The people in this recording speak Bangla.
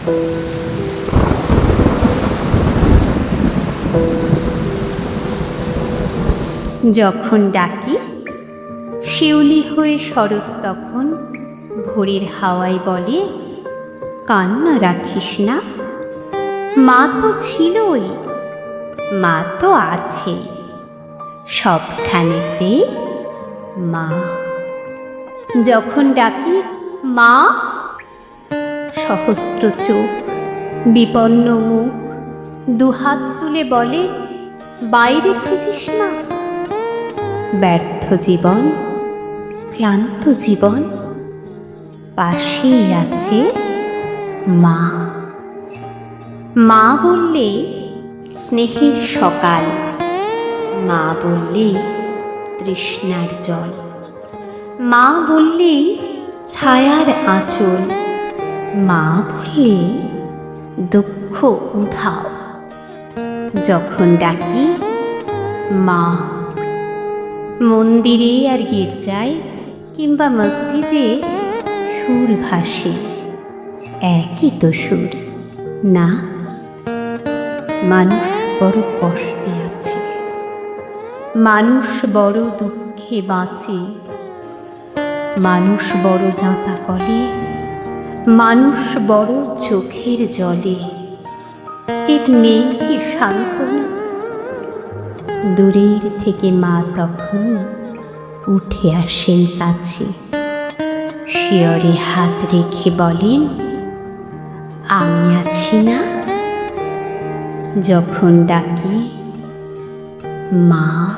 যখন ডাকি, শিউলি হয়ে শরৎ তখন ভোরের হাওয়ায় বলে, কান্না রাখিস না। মা তো ছিলই, মা তো আছে। সবখানেতে মা। যখন ডাকি, মা সহস্র চোখ বিপন্ন মুখ, দুহাত তুলে বলে, বাইরে খুঁজিস না? ব্যর্থ জীবন, ক্লান্ত জীবন, পাশেই আছে মা। মা বললে, স্নেহের সকাল। মা বললে, তৃষ্ণার জল। মা বললে, ছায়ার আঁচল। মা বললে, দুঃখ উধাও। যখন ডাকি, মা, মন্দিরে আর গির্জায় কিংবা মসজিদে সুর ভাসে, একই তো সুর, না? মানুষ বড় কষ্টে আছে। মানুষ বড় দুঃখে বাঁচে। মানুষ বড় জাঁতা কলে মানুষ বড় চোখের জলে। এর নেই কি সান্ত্বনা? দূরের থেকে মা তখন উঠে আসেন কাছে। শিয়রে হাত রেখে বলেন, আমি আছি না? যখন ডাকি, মা